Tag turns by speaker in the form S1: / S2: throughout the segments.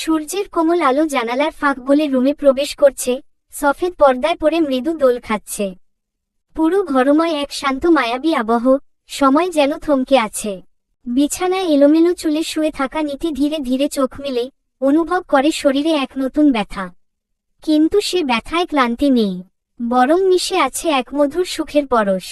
S1: সূর্যের কোমল আলো জানালার ফাঁক বলে রুমে প্রবেশ করছে, সফেদ পর্দায় পরে মৃদু দোল খাচ্ছে। পুরো ঘরময় এক শান্ত মায়াবী আবহ, সময় যেন থমকে আছে। বিছানায় এলোমেলো চুলে শুয়ে থাকা নীতি ধীরে ধীরে চোখ মেলে, অনুভব করে শরীরে এক নতুন ব্যথা। কিন্তু সে ব্যথায় ক্লান্তি নেই, বরং মিশে আছে এক মধুর সুখের পরশ।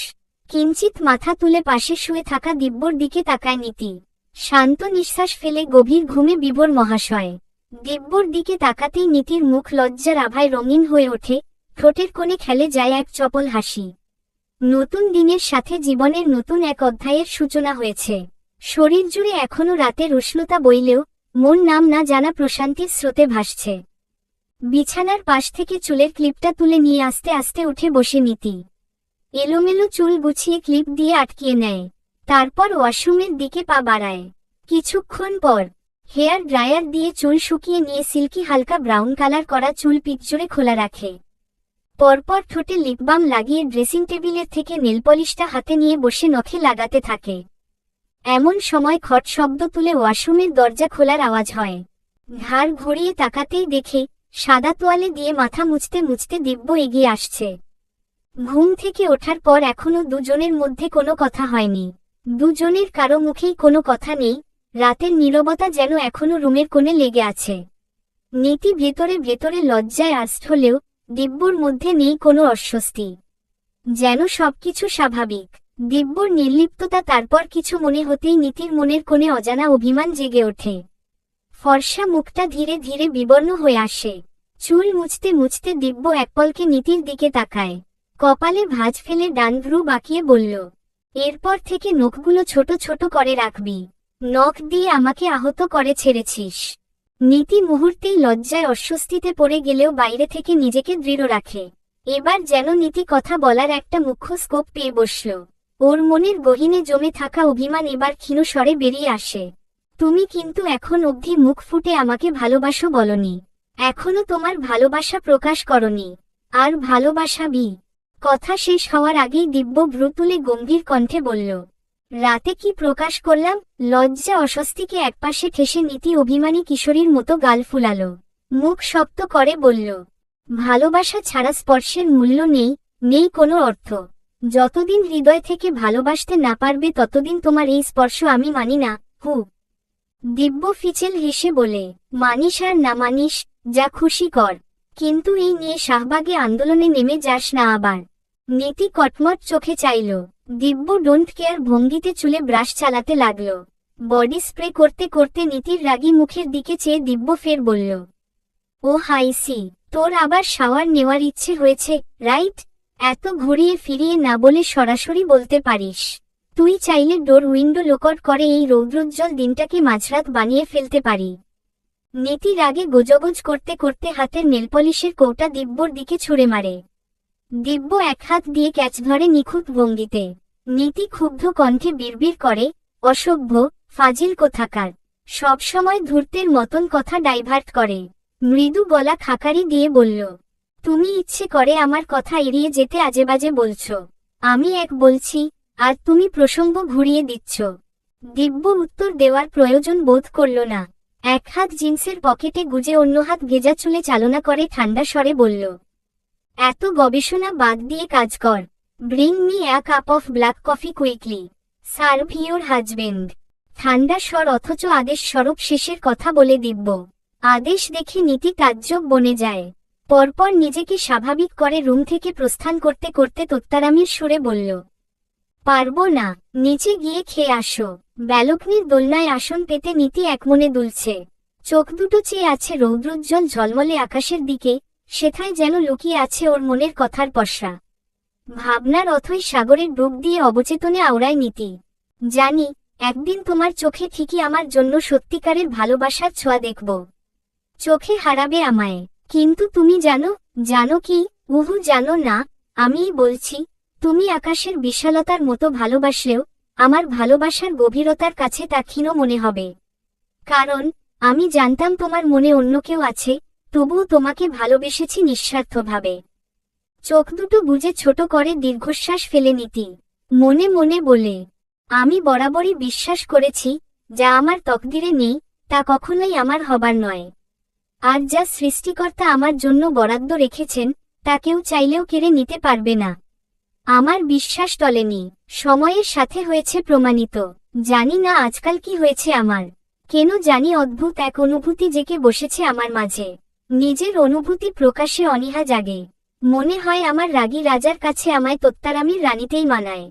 S1: কিঞ্চিত মাথা তুলে পাশে শুয়ে থাকা দিব্যর দিকে তাকায় নীতি। শান্ত নিঃশ্বাস ফেলে গভীর ঘুমে বিবর মহাশয়। দিব্যর দিকে তাকাতেই নীতির মুখ লজ্জার আভায় রঙিন হয়ে ওঠে, ঠোঁটের কোণে খেলে যায় এক চপল হাসি। নতুন দিনের সাথে জীবনের নতুন এক অধ্যায়ের সূচনা হয়েছে। শরীর জুড়ে এখনও রাতের উষ্ণতা বইলেও, মন নাম না জানা প্রশান্তির স্রোতে ভাসছে। বিছানার পাশ থেকে চুলের ক্লিপটা তুলে নিয়ে আস্তে আস্তে উঠে বসে নীতি। এলোমেলো চুল গুছিয়ে ক্লিপ দিয়ে আটকিয়ে নেয়। তারপর ওয়াশরুমের দিকে পা বাড়ায়। কিছুক্ষণ পর হেয়ার ড্রায়ার দিয়ে চুল শুকিয়ে নিয়ে সিল্কি হালকা ব্রাউন কালার করা চুল পিকজোড়ে খোলা রাখে। পরপর ঠোঁটে লিপবাম লাগিয়ে ড্রেসিং টেবিলের থেকে নেলপলিশটা হাতে নিয়ে বসে নখে লাগাতে থাকে। এমন সময় খট শব্দ তুলে ওয়াশরুমের দরজা খোলার আওয়াজ হয়। ঘাড় ঘুরিয়ে তাকাতেই দেখে, সাদা তোয়ালে দিয়ে মাথা মুছতে মুছতে দিব্য এগিয়ে আসছে। ঘুম থেকে ওঠার পর এখনও দুজনের মধ্যে কোনো কথা হয়নি। দুজনের কারও মুখেই কোনো কথা নেই রাতের নীরবতা যেন এখনও রুমের কোণে লেগে আছে। নীতি ভেতরে ভেতরে লজ্জায় আস্ত হলেও দিব্যর মধ্যে নেই কোনো অস্বস্তি। যেন সবকিছু স্বাভাবিক। দিব্যর নির্লিপ্ততা তারপর কিছু মনে হতেই নীতির মনের কোণে অজানা অভিমান জেগে ওঠে। ফর্সা মুখটা ধীরে ধীরে বিবর্ণ হয়ে আসে। চুল মুছতে মুছতে দিব্য একপলকে নীতির দিকে তাকায়। কপালে ভাঁজ ফেলে ডান ভ্রু বাঁকিয়ে বলল, এরপর থেকে নখগুলো ছোট ছোট করে রাখবি। নখ দিয়ে আমাকে আহত করে ছেড়েছিস। নীতি মুহূর্তেই লজ্জায় অস্বস্তিতে পড়ে গেলেও বাইরে থেকে নিজেকে দৃঢ় রাখে। এবার যেন নীতি কথা বলার একটা মুখ্য স্কোপ পেয়ে বসল। ওর মনের গহিনে জমে থাকা অভিমান এবার ক্ষীণ স্বরে বেরিয়ে আসে। তুমি কিন্তু এখন অবধি মুখ ফুটে আমাকে ভালোবাসো বলনি। এখনও তোমার ভালোবাসা প্রকাশ করনি। আর ভালোবাসা বি? কথা শেষ হওয়ার আগেই দিব্য ভ্রু তুলে গম্ভীর কণ্ঠে বলল রাতে কি প্রকাশ করলাম? লজ্জা অস্বস্তিকে একপাশে ঠেসে নীতি অভিমানী কিশোরীর মতো গাল ফুলাল। মুখ শক্ত করে বলল, ভালোবাসা ছাড়া স্পর্শের মূল্য নেই নেই কোনো অর্থ। যতদিন হৃদয় থেকে ভালোবাসতে না পারবে ততদিন তোমার এই স্পর্শ আমি মানি না, হু। দিব্য ফিচেল হেসে বলে, মানিস আর না মানিস, যা খুশি কর। কিন্তু এই নিয়ে শাহবাগে আন্দোলনে নেমে যাস না আবার। নীতি কটমট চোখে চাইল। দিব্য ডোন্ট কেয়ার ভঙ্গিতে চুলে ব্রাশ চালাতে লাগল। বডি স্প্রে করতে করতে নীতির রাগী মুখের দিকে চেয়ে দিব্য ফের বলল, ও হাইসি তোর আবার শাওয়ার নেওয়ার ইচ্ছে হয়েছে, রাইট? এত ঘুরিয়ে ফিরিয়ে না বলে সরাসরি বলতে পারিস। তুই চাইলে ডোর উইন্ডো লোকট করে এই রৌদ্রোজ্জ্বল দিনটাকে মাঝরাত বানিয়ে ফেলতে পারি। নীতি রাগে গোজগোজ করতে করতে হাতের নেলপলিশের কৌটা দিব্যর দিকে ছুঁড়ে মারে। দিব্য এক হাত দিয়ে ক্যাচ ধরে নিখুঁত ভঙ্গিতে। নীতি ক্ষুব্ধ কণ্ঠে বিড়বিড় করে, অসভ্য, ফাজিল কোথাকার। সবসময় ধূর্তের মতন কথা ডাইভার্ট করে। মৃদু গলা খাকারি দিয়ে বলল, তুমি ইচ্ছে করে আমার কথা এড়িয়ে যেতে আজেবাজে বলছ। আমি এক বলছি, আর তুমি প্রসঙ্গ ঘুরিয়ে দিচ্ছ। দিব্য উত্তর দেওয়ার প্রয়োজন বোধ করল না। এক হাত জিন্সের পকেটে গুজে অন্য হাত ভেজা চুলে চালনা করে ঠান্ডা স্বরে বলল এত গবেষণা বাদ দিয়ে কাজ কর। Bring me a cup of black coffee quickly serve your husband ঠান্ডা স্বর অথচ আদেশ স্বরূপ শেষের কথা বলে দিব্য। আদেশ দেখে নীতি তাজ্জব বনে যায়। পরপর নিজেকে স্বাভাবিক করে রুম থেকে প্রস্থান করতে করতে তোত্তারামির সুরে বলল, পারব না, নিচে গিয়ে খেয়ে আসো। ব্যালকনির দোলনায় আসন পেতে নীতি একমনে দুলছে। চোখ দুটো চেয়ে আছে রৌদ্রোজ্জ্বল ঝলমলে আকাশের দিকে সেথায় যেন লুকিয়ে আছে ওর মনের কথার পশা ভাবনার অথই সাগরের ডুব দিয়ে অবচেতনে আওড়ায় নীতি। জানি, একদিন তোমার চোখে ঠিকই আমার জন্য সত্যিকারের ভালোবাসার ছোঁয়া দেখব। চোখে হারাবে আমায়। কিন্তু তুমি জানো জানো কি, উহু জানো না, আমিই বলছি, তুমি আকাশের বিশালতার মতো ভালোবাসলেও, আমার ভালোবাসার গভীরতার কাছে তা ক্ষীণ মনে হবে। কারণ, আমি জানতাম তোমার মনে অন্য কেউ আছে তবুও তোমাকে ভালোবেসেছি নিঃস্বার্থভাবে। চোখ দুটো বুঝে ছোট করে দীর্ঘশ্বাস ফেলে নিতি। মনে মনে বলে, আমি বরাবরই বিশ্বাস করেছি, যা আমার তকদিরে নেই, তা কখনোই আমার হবার নয়। আর যা সৃষ্টিকর্তা আমার জন্য বরাদ্দ রেখেছেন, তা কেউ চাইলেও কেড়ে নিতে পারবে না। আমার বিশ্বাস টলেনি সময়ের সাথে হয়েছে প্রমাণিত। জানি না আজকাল কি হয়েছে আমার। কেন জানি অদ্ভুত এক অনুভূতি জেকে বসেছে আমার মাঝে। নিজের অনুভূতি প্রকাশে অনীহা জাগে। মনে হয় আমার রাগী রাজার কাছে আমায় তোত্তারামির রানীতেই মানায়।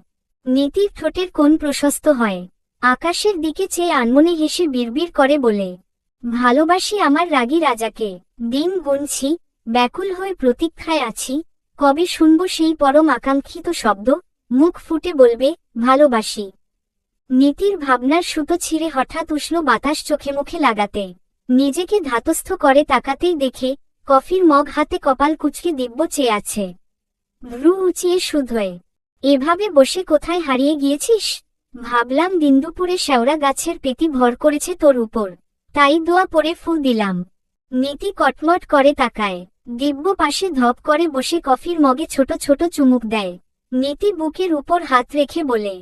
S1: নীতির ঠোঁটের কোন প্রশস্ত হয়। আকাশের দিকে চেয়ে আনমনে হেসে বিড়বিড় করে বলে, ভালোবাসি আমার রাগী রাজাকে। দিন গুনছি, ব্যাকুল হয়ে প্রতীক্ষায় আছি। কবে শুনব সেই পরম আকাঙ্ক্ষিত শব্দ? মুখ ফুটে বলবে, ভালোবাসি। নীতির ভাবনার সুতো ছিঁড়ে হঠাৎ উষ্ণ বাতাস চোখে মুখে লাগাতে। নিজেকে ধাতস্থ করে তাকাতেই দেখে কফির মগ হাতে কপাল কুচকে দিব্য চেয়ে আছে। ভ্রু উঁচিয়ে শুধোয় এভাবে বসে কোথায় হারিয়ে গিয়েছিস? ভাবলাম দিনদুপুরে শেওড়া গাছের পেতি ভর করেছে তোর উপর। তাই দোয়া পরে ফুল দিলাম। নীতি কটমট করে তাকায়, দিব্য পাশে ধপ করে বসে কফির মগে ছোট ছোট চুমুক দেয়। নীতি বুকের উপর হাত রেখে বলে,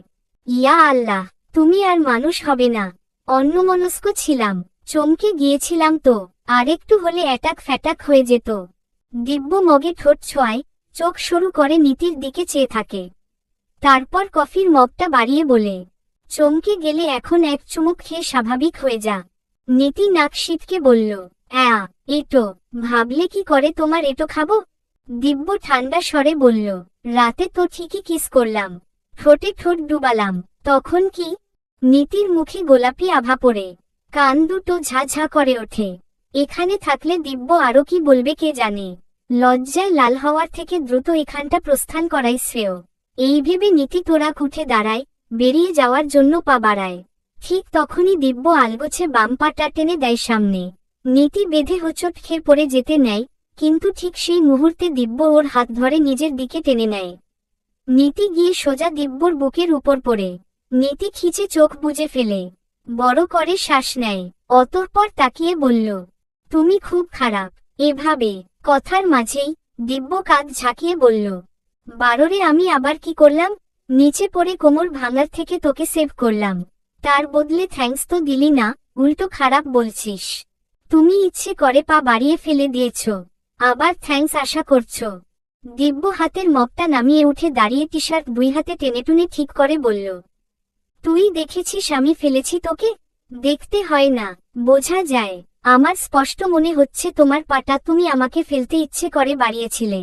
S1: ইয়া আল্লাহ, তুমি আর মানুষ হবে না, অন্যমনস্ক ছিলাম। চমকে গিয়েছিলাম তো, আরেকটু হলে অ্যাটাক ফ্যাটাক হয়ে যেত। দিব্য মগে ঠোঁট ছোঁয়ায়, চোখ সরু করে নীতির দিকে চেয়ে থাকে। তারপর কফির মগটা বাড়িয়ে বলে, চমকে গেলে এখন এক চুমুক খেয়ে স্বাভাবিক হয়ে যা। নীতি নাক শীতকে বলল, অ্যা, এটো, ভাবলে কি করে তোমার এটো খাব? দিব্য ঠান্ডা স্বরে বলল, রাতে তো ঠিকই কিস করলাম, ঠোঁটে ঠোঁট ডুবালাম, তখন কি? নীতির মুখে গোলাপি আভা পড়ে। কান দুটো ঝাঝা করে ওঠে। এখানে থাকলে দিব্য আরও কি বলবে কে জানে। লজ্জায় লাল হওয়ার থেকে দ্রুত এখানটা প্রস্থান করাই শ্রেয়। এই ভেবে নীতি তোরা উঠে দাঁড়ায়, বেরিয়ে যাওয়ার জন্য পা বাড়ায়। ঠিক তখনই দিব্য আলগোছে বাম পাটা টেনে দেয় সামনে। নীতি বেঁধে হোঁচট খেয়ে পড়ে যেতে নেয়, কিন্তু ঠিক সেই মুহূর্তে দিব্য ওর হাত ধরে নিজের দিকে টেনে নেয়। নীতি গিয়ে সোজা দিব্যর বুকের উপর পড়ে। নীতি খিচে চোখ বুজে ফেলে। বড় করে শ্বাস নেয়। অতঃপর তাকিয়ে বলল, তুমি খুব খারাপ। এভাবে, কথার মাঝেই দিব্য কাঁধ ঝাঁকিয়ে বলল, বারোরে আমি আবার কি করলাম? নিচে পড়ে কোমর ভাঙার থেকে তোকে সেভ করলাম। তার বদলে থ্যাঙ্কস তো দিলি না, উল্টো খারাপ বলছিস। তুমি ইচ্ছে করে পা বাড়িয়ে ফেলে দিয়েছ, আবার থ্যাঙ্কস আশা করছ। দিব্য হাতের মগটা নামিয়ে উঠে দাঁড়িয়ে টি শার্ট দুই হাতে টেনে টুনে ঠিক করে বলল তুই দেখেছিস আমি ফেলেছি তোকে? দেখতে হয় না, বোঝা যায়। আমার স্পষ্ট মনে হচ্ছে তোমার পাটা তুমি আমাকে ফেলতে ইচ্ছে করে বাড়িয়েছিলে।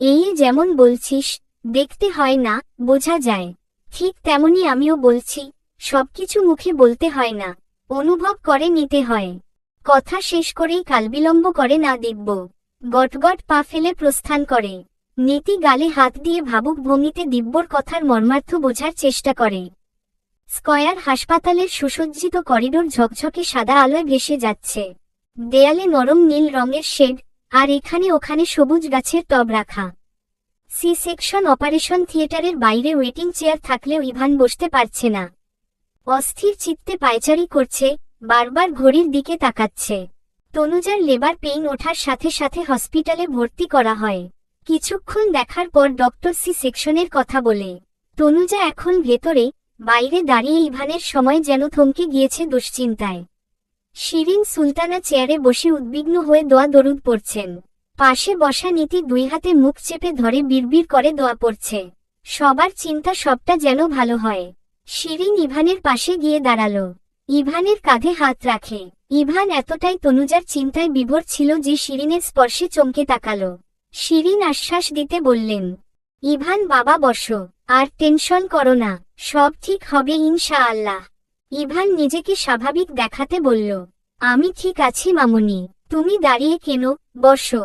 S1: এই যেমন বলছিস, দেখতে হয় না, বোঝা যায়। ঠিক তেমনি আমিও বলছি, সবকিছু মুখে বলতে হয় না, অনুভব করে নিতে হয়। কথা শেষ করেই কালবিলম্ব করে না দিব্য গটগট পা ফেলে প্রস্থান করে। নীতি গালে হাত দিয়ে ভাবুক ভঙ্গিতে দিব্যর কথার মর্মার্থ বোঝার চেষ্টা করে। স্কয়ার হাসপাতালের সুসজ্জিত করিডোর ঝকঝকে সাদা আলোয় ভেসে যাচ্ছে। দেয়ালে নরম নীল রঙের শেড, আর এখানে ওখানে সবুজ গাছের টব রাখা। সি সেকশন অপারেশন থিয়েটারের বাইরে ওয়েটিং চেয়ার থাকলেও ইভান বসতে পারছে না। অস্থির চিত্তে পায়চারি করছে, বারবার ঘড়ির দিকে তাকাচ্ছে। তনুজার লেবার পেইন ওঠার সাথে সাথে হসপিটালে ভর্তি করা হয়। কিছুক্ষণ দেখার পর ডক্টর সি সেকশনের কথা বলে, তনুজা এখন ভেতরে বাইরে দাঁড়িয়ে ইভানের সময় যেন থমকে গিয়েছে দুশ্চিন্তায়। শিরিন সুলতানা চেয়ারে বসে উদ্বিগ্ন হয়ে দোয়া দরুদ পড়ছেন। পাশে বসা নীতি দুই হাতে মুখ চেপে ধরে বিড়বিড় করে দোয়া পড়ছে। সবার চিন্তা সবটা যেন ভালো হয়। শিরিন ইভানের পাশে গিয়ে দাঁড়াল। ইভানের কাঁধে হাত রাখে। ইভান এতটাই তনুজার চিন্তায় বিভোর ছিল যে শিরিনের স্পর্শে চমকে তাকালো। শিরিন আশ্বাস দিতে বললেন ইভান বাবা বসো, আর টেনশন করো না, সব ঠিক হবে ইনশা আল্লাহ ইভান নিজেকে স্বাভাবিক দেখাতে বলল, আমি ঠিক আছি মামুনি, তুমি দাঁড়িয়ে কেন, বসো।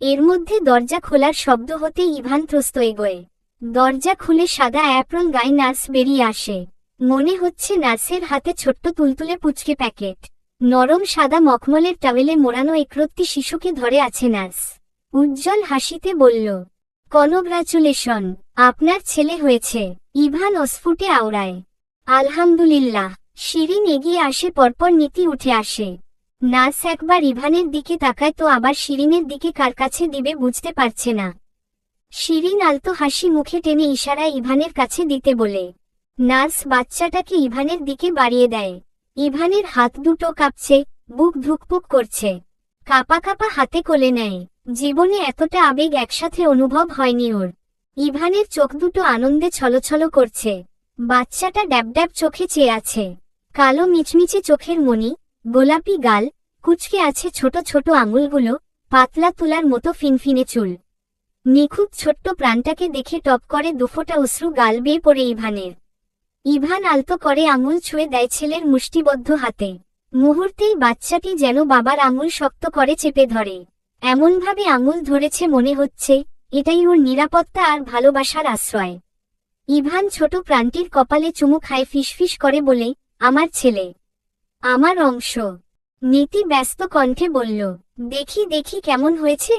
S1: এর মধ্যে দরজা খোলার শব্দ হতে ইভান ত্রস্ত এগোয়। দরজা খুলে সাদা অ্যাপ্রন গায়ে নার্স বেরিয়ে আসে। মনে হচ্ছে নার্সের হাতে ছোট্ট তুলতুলে পুচকে প্যাকেট। নরম সাদা মখমলের টাওয়েলে মোড়ানো একরত্তি শিশুকে ধরে আছে নার্স। উজ্জ্বল হাসিতে বলল কনগ্রাচুলেশন, আপনার ছেলে হয়েছে, ইভান অস্ফুটে আওড়ায়। আলহামদুলিল্লাহ, শিরিন এগিয়ে আসে পরপর নীতি উঠে আসে। নার্স একবার ইভানের দিকে তাকায় তো আবার শিরিনের দিকে কার কাছে দিবে বুঝতে পারছে না। শিরিন আলতো হাসি মুখে টেনে ইশারায় ইভানের কাছে দিতে বলে। নার্স বাচ্চাটাকে ইভানের দিকে বাড়িয়ে দেয়। ইভানের হাত দুটো কাঁপছে, বুক ধুকপুক করছে। কাপা কাপা হাতে কোলে নেয়। জীবনে এতটা আবেগ একসাথে অনুভব হয়নি ওর। ইভানের চোখ দুটো আনন্দে ছলছল করছে। বাচ্চাটা ড্যাব ড্যাব চোখে চেয়ে আছে। কালো মিচমিচে চোখের মনি গোলাপি গাল, কুচকে আছে ছোট ছোট আঙুলগুলো, পাতলা তুলার মতো ফিনফিনে চুল। নিখুঁত ছোট্ট প্রাণটাকে দেখে টপ করে দুফোটা অশ্রু গাল বেয়ে পড়ে ইভানের। ইভান আলতো করে আঙুল ছুঁয়ে দেয় ছেলের মুষ্টিবদ্ধ হাতে। মুহূর্তেই বাচ্চাটি যেন বাবার আঙুল শক্ত করে চেপে ধরে। এমনভাবে আঙুল ধরেছে মনে হচ্ছে, এটাই ওর নিরাপত্তা আর ভালোবাসার আশ্রয়। ইভান ছোট প্রাণটির কপালে চুমু খায় ফিসফিস করে বলে, আমার ছেলে। আমার অংশ। নীতি ব্যস্ত কণ্ঠে বলল, দেখি দেখি কেমন হয়েছে?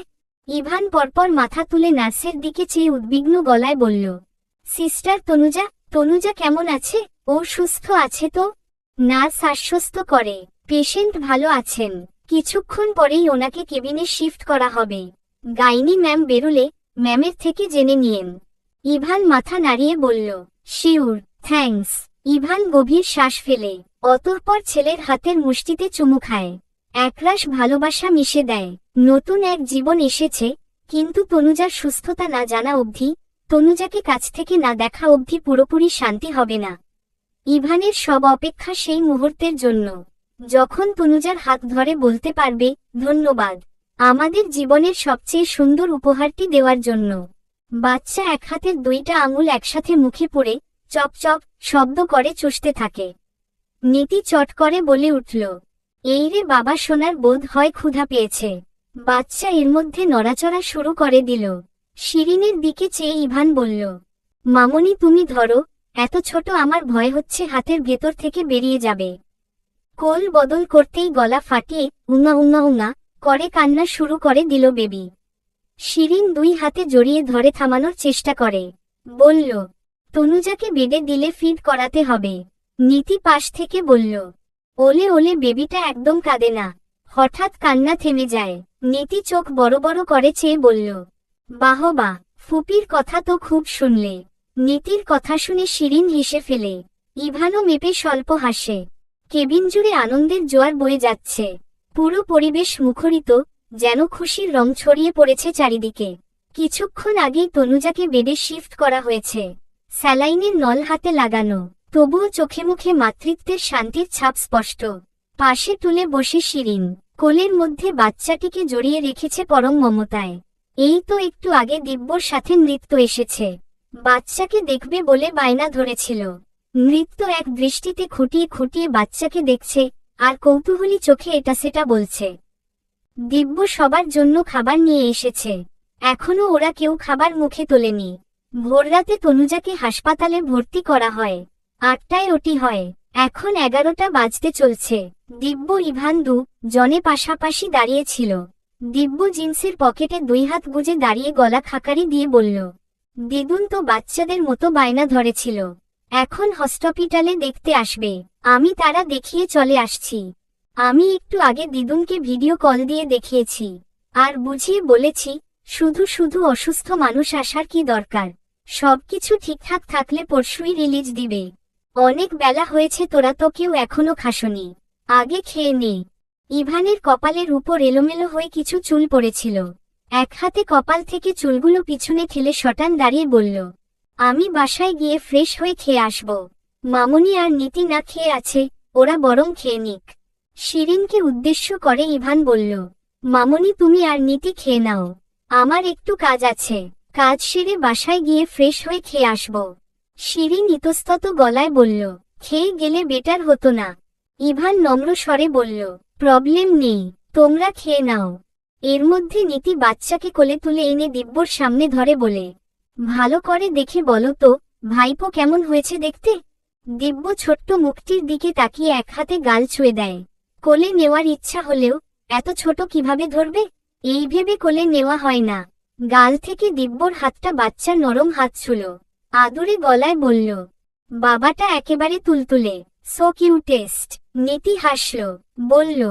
S1: ইভান পরপর মাথা তুলে নার্সের দিকে চেয়ে উদ্বিগ্ন গলায় বলল, সিস্টার তনুজা তনুজা কেমন আছে? ও সুস্থ আছে তো? নার্স আশ্বস্ত করে, পেশেন্ট ভালো আছেন। কিছুক্ষণ পরেই ওনাকে কেবিনে শিফট করা হবে। গাইনি ম্যাম বেরুলে, ম্যামের থেকে জেনে নিয়েন। ইভান মাথা নাড়িয়ে বলল, শিউর, থ্যাঙ্কস। ইভান গভীর শ্বাস ফেলে। অতঃপর ছেলের হাতের মুষ্টিতে চুমু খায়। একরাশ ভালোবাসা মিশে দেয়। নতুন এক জীবন এসেছে, কিন্তু তনুজার সুস্থতা না জানা অবধি, তনুজাকে কাছ থেকে না দেখা অবধি পুরোপুরি শান্তি হবে না। ইভানের সব অপেক্ষা সেই মুহূর্তের জন্য। যখন তনুজার হাত ধরে বলতে পারবে, ধন্যবাদ। আমাদের জীবনের সবচেয়ে সুন্দর উপহারটি দেওয়ার জন্য। বাচ্চা এক হাতের দুইটা আঙুল একসাথে মুখে পড়ে চপ চপ শব্দ করে চষতে থাকে। নীতি চট করে বলে উঠল, এই রে বাবা, সোনার বোধ হয় ক্ষুধা পেয়েছে। বাচ্চা এর মধ্যে নড়াচড়া শুরু করে দিল। শিরিনের দিকে চেয়ে ইভান বলল, মামনি, তুমি ধরো, এত ছোট আমার ভয় হচ্ছে হাতের ভেতর থেকে বেরিয়ে যাবে। কোল বদল করতেই গলা ফাটিয়ে উঙা উঙা উঙা করে কান্না শুরু করে দিল বেবি। শিরিন দুই হাতে জড়িয়ে ধরে থামানোর চেষ্টা করে। বলল, তনুজাকে বেডে দিলে ফিড করাতে হবে। নীতি পাশ থেকে বলল, ওলে ওলে বেবিটা একদম কাঁদে না। হঠাৎ কান্না থেমে যায়। নীতি চোখ বড় বড় করে চেয়ে বলল, বাহবা, ফুপির কথা তো খুব শুনলে। নীতির কথা শুনে শিরিন হেসে ফেলে। ইভানও মেপে স্বল্প হাসে। কেবিন জুড়ে আনন্দের জোয়ার বয়ে যাচ্ছে। পুরো পরিবেশ মুখরিত, যেন খুশির রং ছড়িয়ে পড়েছে চারিদিকে। কিছুক্ষণ আগেই তনুজাকে বেডে শিফট করা হয়েছে। স্যালাইনের নল হাতে লাগানো। তবুও চোখে মুখে মাতৃত্বের শান্তির ছাপ স্পষ্ট। পাশে তুলে বসে শিরিন। কোলের মধ্যে বাচ্চাটিকে জড়িয়ে রেখেছে পরম মমতায়। এই তো একটু আগে দিব্যর সাথে নৃত্য এসেছে। বাচ্চাকে দেখবে বলে বায়না ধরেছিল। নৃত্য এক দৃষ্টিতে খুঁটিয়ে খুঁটিয়ে বাচ্চাকে দেখছে, আর কৌতূহলী চোখে এটা সেটা বলছে। দিব্য সবার জন্য খাবার নিয়ে এসেছে। এখনও ওরা কেউ খাবার মুখে তোলেনি। ভোররাতে তনুজাকে হাসপাতালে ভর্তি করা হয়। আটটায় ওটি হয়। এখন এগারোটা বাজতে চলছে। দিব্য, ইভান দু জনে পাশাপাশি দাঁড়িয়েছিল দিব্য জিন্সের পকেটে দুই হাত গুজে দাঁড়িয়ে গলা খাকারি দিয়ে বলল, দিদুন তো বাচ্চাদের মতো বায়না ধরেছিল। এখন হসপিটালে দেখতে আসবে। আমি তারা দেখিয়ে চলে আসছি। আমি একটু আগে দিদুনকে ভিডিও কল দিয়ে দেখিয়েছি। আর বুঝিয়ে বলেছি, শুধু শুধু অসুস্থ মানুষ আসার কি দরকার? সবকিছু ঠিকঠাক থাকলে পরশুই রিলিজ দিবে। অনেক বেলা হয়েছে, তোরা তো কেউ এখনও খাসনি। আগে খেয়ে নে। ইভানের কপালের উপর এলোমেলো হয়ে কিছু চুল পড়েছিল। এক হাতে কপাল থেকে চুলগুলো পিছনে ঠেলে শটান দাঁড়িয়ে বলল আমি বাসায় গিয়ে ফ্রেশ হয়ে খেয়ে আসব। মামনি আর নীতি না খেয়ে আছে, ওরা বরং খেয়ে নিক। শিরিনকে উদ্দেশ্য করে ইভান বলল, মামনি, তুমি আর নীতি খেয়ে নাও। আমার একটু কাজ আছে। কাজ সেরে বাসায় গিয়ে ফ্রেশ হয়ে খেয়ে আসব। শিরিন ইতস্তত গলায় বলল, খেয়ে গেলে বেটার হতো না। ইভান নম্র স্বরে বলল প্রবলেম নেই, তোমরা খেয়ে নাও। এর মধ্যে নীতি বাচ্চাকে কোলে তুলে এনে দিব্যর সামনে ধরে বলে ভালো করে দেখে বলো তো, ভাইপো কেমন হয়েছে দেখতে? দিব্য ছোট্ট মুখটির দিকে তাকিয়ে এক হাতে গাল ছুঁয়ে দেয়। কোলে নেওয়ার ইচ্ছা হলেও, এত ছোট কীভাবে ধরবে? এই ভেবে কোলে নেওয়া হয় না। গাল থেকে দিব্যর হাতটা বাচ্চার নরম হাত ছুল। আদুরে গলায় বলল, বাবাটা একেবারে তুলতুলে। সো কিউটেস্ট নীতি হাসল, বলল,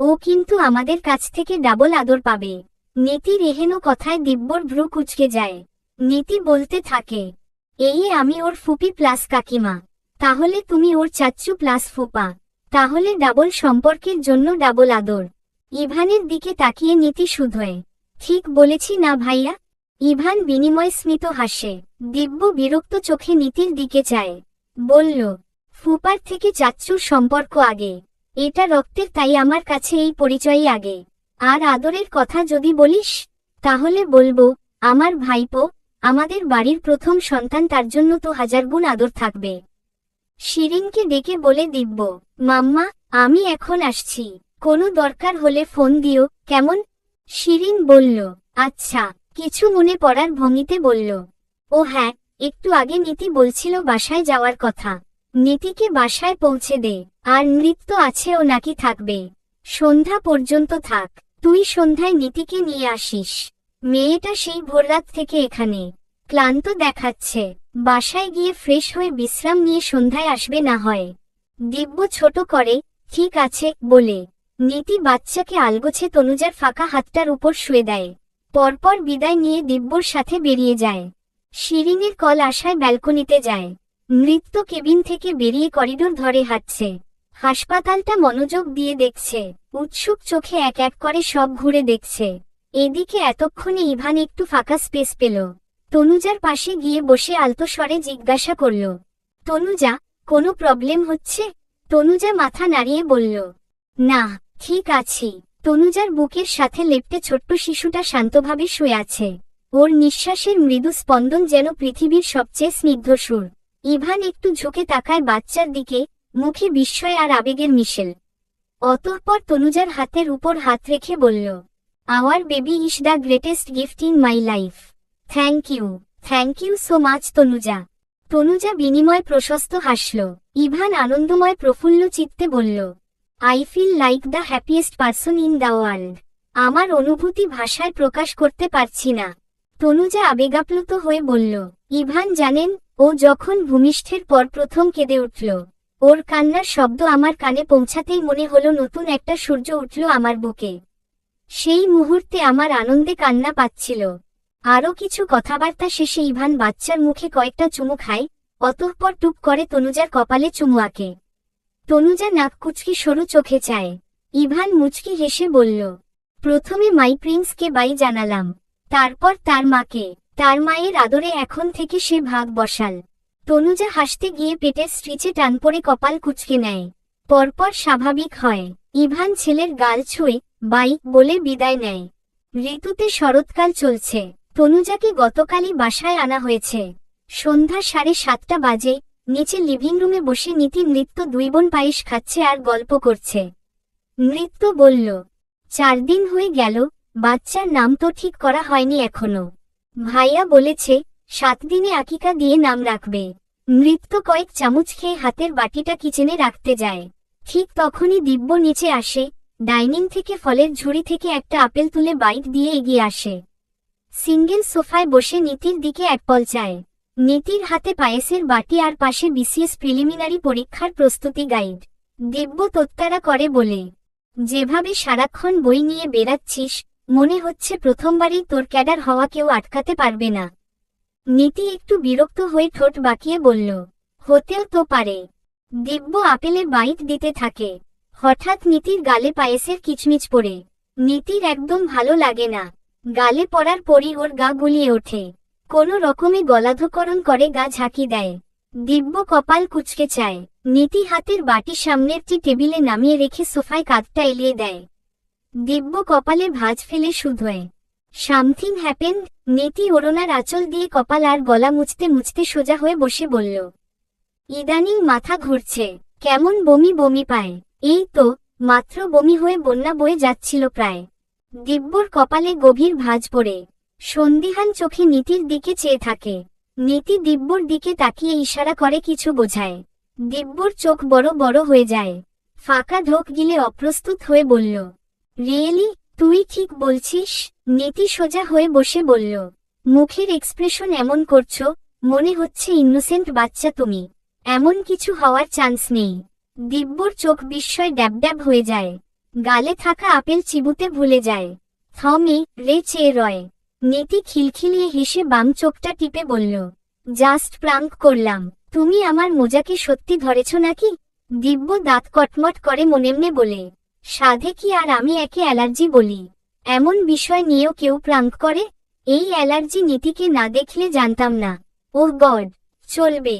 S1: ও কিন্তু আমাদের কাছ থেকে ডাবল আদর পাবে। নীতি রেহেনো কথায় দিব্যর ভ্রু কুচকে যায়। নীতি বলতে থাকে। এই আমি ওর ফুপি প্লাস কাকিমা। তাহলে তুমি ওর চাচ্চু প্লাস ফুপা। তাহলে ডাবল সম্পর্কের জন্য ডাবল আদর। ইভানের দিকে তাকিয়ে নীতি শুধোয়, ঠিক বলেছি না ভাইয়া? ইভান বিনিময় স্মিত হাসে। দিব্য বিরক্ত চোখে নীতির দিকে চায়। বলল, ফুপার থেকে চাচ্চুর সম্পর্ক আগে। এটা রক্তের তাই আমার কাছে এই পরিচয়ই আগে। আর আদরের কথা যদি বলিস, তাহলে বলব, আমার ভাইপো আমাদের বাড়ির প্রথম সন্তান তার জন্য তো হাজার গুণ আদর থাকবে। শিরিনকে ডেকে বলে, দিব্য, মাম্মা, আমি এখন আসছি। কোনো দরকার হলে ফোন দিও, কেমন? শিরিন বলল আচ্ছা। কিছু মনে পড়ার ভঙ্গিতে বলল, ও হ্যাঁ একটু আগে নীতি বলছিল বাসায় যাওয়ার কথা। নীতিকে বাসায় পৌঁছে দে। আর নৃত্য আছে ও নাকি থাকবে। সন্ধ্যা পর্যন্ত থাক। তুই সন্ধ্যায় নীতিকে নিয়ে আসিস। মেয়েটা সেই ভোররাত থেকে এখানে। ক্লান্ত দেখাচ্ছে। বাসায় গিয়ে ফ্রেশ হয়ে বিশ্রাম নিয়ে সন্ধ্যায় আসবে না হয়। দিব্য ছোট করে, ঠিক আছে বলে। নীতি বাচ্চাকে আলগোছে তনুজার ফাঁকা হাতটার উপর শুয়ে দেয়। পরপর বিদায় নিয়ে দিব্যর সাথে বেরিয়ে যায়। শিরিনের কল আসায় ব্যালকনিতে যায়। নৃত্য কেবিন থেকে বেরিয়ে করিডোর ধরে হাঁটছে। হাসপাতালটা মনোযোগ দিয়ে দেখছে। উৎসুক চোখে এক এক করে সব ঘুরে দেখছে। এদিকে এতক্ষণে ইভান একটু ফাঁকা স্পেস পেল। তনুজার পাশে গিয়ে বসে আলতো স্বরে জিজ্ঞাসা করল, তনুজা, কোনো প্রবলেম হচ্ছে? তনুজা মাথা নাড়িয়ে বলল, না, ঠিক আছি। তনুজার বুকের সাথে লেপটে ছোট্ট শিশুটা শান্তভাবে শুয়ে আছে। ওর নিঃশ্বাসের মৃদু স্পন্দন যেন পৃথিবীর সবচেয়ে স্নিগ্ধ সুর। ইভান একটু ঝুঁকে তাকায় বাচ্চার দিকে, মুখে বিস্ময় আর আবেগের মিশেল। অতঃপর তনুজার হাতের উপর হাত রেখে বলল our baby is the greatest gift in my life thank you thank you so much Tanuja Tanuja বিনিময় প্রশস্ত হাসল ইভান আনন্দময় প্রফুল্ল চিত্তে বলল I feel like the happiest person in the world আমার অনুভূতি ভাষায় প্রকাশ করতে পারছি না তনুজা আবেগাপ্লুত হয়ে বলল ইভান জানেন ও যখন ভূমিষ্ঠের পর প্রথম কেঁদে উঠল ওর কান্নার শব্দ আমার কানে পৌঁছাতেই মনে হলো নতুন একটা সূর্য উঠল আমার বুকে সেই মুহূর্তে আমার আনন্দে কান্না পাচ্ছিল। আরও কিছু কথাবার্তা শেষে ইভান বাচ্চার মুখে কয়েকটা চুমু খায়, অতঃপর টুপ করে তনুজার কপালে চুমু আঁকে। তনুজা নাক কুচকি সরু চোখে চায়। ইভান মুচকি হেসে বলল, প্রথমে মাই প্রিন্সকে বাই জানালাম, তারপর তার মাকে, তার মায়ের আদরে এখন থেকে সে ভাগ বসাল। তনুজা হাসতে গিয়ে পেটের স্ট্রিচে টান পড়ে কপাল কুচকে নেয়। পরপর স্বাভাবিক হয়। ইভান ছেলের গাল ছুঁয়ে বাইক বলে বিদায় নেয়। ঋতুতে শরৎকাল চলছে। তনুজাকে গতকালই বাসায় আনা হয়েছে। সন্ধ্যা সাড়ে সাতটা বাজে, নিচে লিভিং রুমে বসে নীতি নৃত্য দুই বোন পায়েস খাচ্ছে আর গল্প করছে। নৃত্য বলল, চার দিন হয়ে গেল, বাচ্চার নাম তো ঠিক করা হয়নি এখনও। ভাইয়া বলেছে, সাত দিনে আকিকা দিয়ে নাম রাখবে। নৃত্য কয়েক চামচ খেয়ে হাতের বাটিটা কিচেনে রাখতে যায়। ঠিক তখনই দিব্য নিচে আসে ডাইনিং থেকে ফলের ঝুড়ি থেকে একটা আপেল তুলে বাইট দিয়ে এগিয়ে আসে। সিঙ্গেল সোফায় বসে নীতির দিকে এক পল চায়। নীতির হাতে পায়েসের বাটি আর পাশে বিসিএস প্রিলিমিনারি পরীক্ষার প্রস্তুতি গাইড। দিব্য তোত্তারা করে বলে, যেভাবে সারাক্ষণ বই নিয়ে বেড়াচ্ছিস, মনে হচ্ছে প্রথমবারই তোর ক্যাডার হওয়া কেউ আটকাতে পারবে না। নীতি একটু বিরক্ত হয়ে ঠোঁট বাঁকিয়ে বলল, হতেও তো পারে। দিব্য আপেলে বাইট দিতে থাকে। হঠাৎ নীতির গালে পায়েসের কিচমিচ পড়ে। নীতির একদম ভালো লাগে না। গালে পড়ার পরই ওর গা গুলিয়ে ওঠে। কোনো রকমে গলাধকরণ করে, গা ঝাঁকি দেয়। দিব্য কপাল কুচকে চায়। নীতি হাতের বাটি সামনেরটি টেবিলে নামিয়ে রেখে সোফায় কাঁধটা এলিয়ে দেয়। দিব্য কপালে ভাঁজ ফেলে শুধোয় সামথিং হ্যাপেন্ড, নীতি ওড়নার আঁচল দিয়ে কপাল আর গলা মুছতে মুছতে সোজা হয়ে বসে বলল, ইদানিং মাথা ঘুরছে। কেমন বমি বমি পায়। এই তো, মাত্র বমি হয়ে বন্যা বয়ে যাচ্ছিল প্রায়। দিব্যর কপালে গভীর ভাঁজ পড়ে। সন্দিহান চোখে নীতির দিকে চেয়ে থাকে। নীতি দিব্যর দিকে তাকিয়ে ইশারা করে কিছু বোঝায়। দিব্যর চোখ বড় বড় হয়ে যায়। ফাঁকা ঢোক গিলে অপ্রস্তুত হয়ে বলল, রিয়েলি, তুই ঠিক বলছিস? নীতি সোজা হয়ে বসে বলল, মুখের এক্সপ্রেশন এমন করছ, মনে হচ্ছে ইনোসেন্ট বাচ্চা তুমি। এমন কিছু হওয়ার চান্স নেই। দিব্যর চোখ বিস্ময় ড্যাব ড্যাব হয়ে যায়। গালে থাকা আপেল চিবুতে ভুলে যায়। থমে, রে চেয়ে রয়। নীতি খিলখিলিয়ে হেসে বাম চোখটা টিপে বলল, জাস্ট প্রাঙ্ক করলাম। তুমি আমার মোজাকে সত্যি ধরেছ নাকি? দিব্য দাঁত কটমট করে মনেমনে বলে, সাধে কি আর আমি একে অ্যালার্জি বলি? এমন বিষয় নিয়েও কেউ প্রাঙ্ক করে? এই অ্যালার্জি নীতিকে না দেখলে জানতাম না। ওহ গড, চলবে।